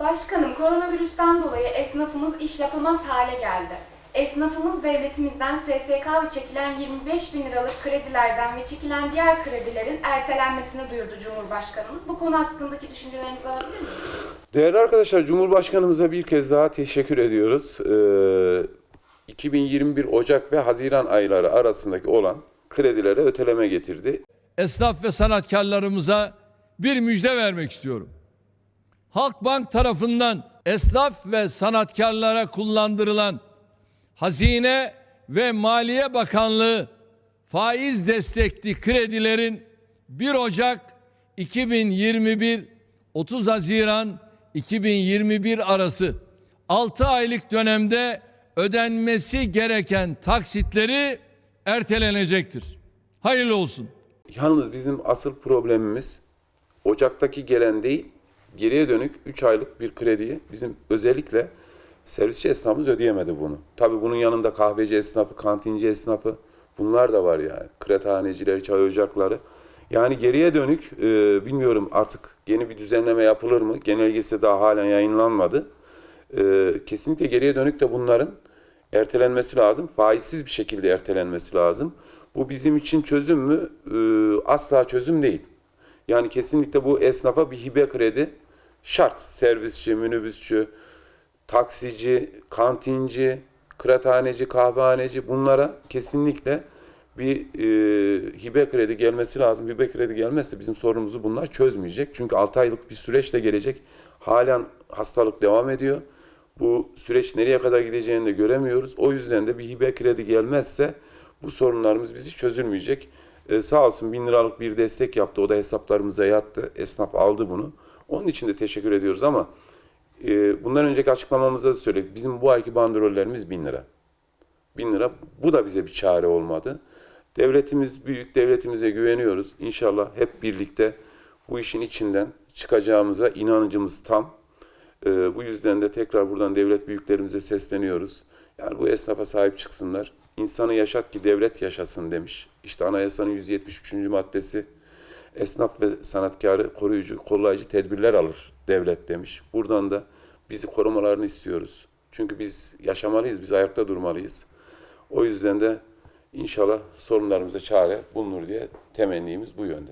Başkanım, koronavirüsten dolayı esnafımız iş yapamaz hale geldi. Esnafımız devletimizden SSK ve çekilen 25 bin liralık kredilerden ve çekilen diğer kredilerin ertelenmesini duyurdu Cumhurbaşkanımız. Bu konu hakkındaki düşüncelerinizi alabilir miyim? Değerli arkadaşlar, Cumhurbaşkanımıza bir kez daha teşekkür ediyoruz. Ee, 2021 Ocak ve Haziran ayları arasındaki olan kredilere öteleme getirdi. esnaf ve sanatkarlarımıza bir müjde vermek istiyorum. Halkbank tarafından esnaf ve sanatkarlara kullandırılan Hazine ve Maliye Bakanlığı faiz destekli kredilerin 1 Ocak 2021 30 Haziran 2021 arası 6 aylık dönemde ödenmesi gereken taksitleri ertelenecektir. Hayırlı olsun. Yalnız bizim asıl problemimiz Ocak'taki gelen değil, geriye dönük 3 aylık bir krediyi bizim özellikle servisçi esnafımız ödeyemedi bunu. Tabii bunun yanında kahveci esnafı, kantinci esnafı bunlar da var yani. Kıraathaneciler, çay ocakları. Yani geriye dönük e, bilmiyorum artık yeni bir düzenleme yapılır mı? Genelgesi daha halen yayınlanmadı. E, kesinlikle geriye dönük de bunların ertelenmesi lazım. Faizsiz bir şekilde ertelenmesi lazım. Bu bizim için çözüm mü? E, asla çözüm değil. Yani kesinlikle bu esnafa bir hibe kredi şart. Servisçi, minibüsçü, taksici, kantinci, kıraathaneci, kahvehaneci bunlara kesinlikle bir e, hibe kredi gelmesi lazım. Hibe kredi gelmezse bizim sorunumuzu bunlar çözmeyecek. Çünkü 6 aylık bir süreçle gelecek. Halen hastalık devam ediyor. Bu süreç nereye kadar gideceğini de göremiyoruz. O yüzden de bir hibe kredi gelmezse bu sorunlarımız bizi çözülmeyecek. E, sağ olsun bin liralık bir destek yaptı. O da hesaplarımıza yattı. Esnaf aldı bunu. Onun için de teşekkür ediyoruz ama e, bundan önceki açıklamamızda da söyledik. Bizim bu ayki bandrollerimiz bin lira. Bin lira. Bu da bize bir çare olmadı. Devletimiz, büyük devletimize güveniyoruz. İnşallah hep birlikte bu işin içinden çıkacağımıza inancımız tam. Ee, bu yüzden de tekrar buradan devlet büyüklerimize sesleniyoruz. Yani bu esnafa sahip çıksınlar. İnsanı yaşat ki devlet yaşasın demiş. İşte anayasanın 173. maddesi esnaf ve sanatkarı koruyucu, kollayıcı tedbirler alır devlet demiş. Buradan da bizi korumalarını istiyoruz. Çünkü biz yaşamalıyız, biz ayakta durmalıyız. O yüzden de inşallah sorunlarımıza çare bulunur diye temennimiz bu yönde.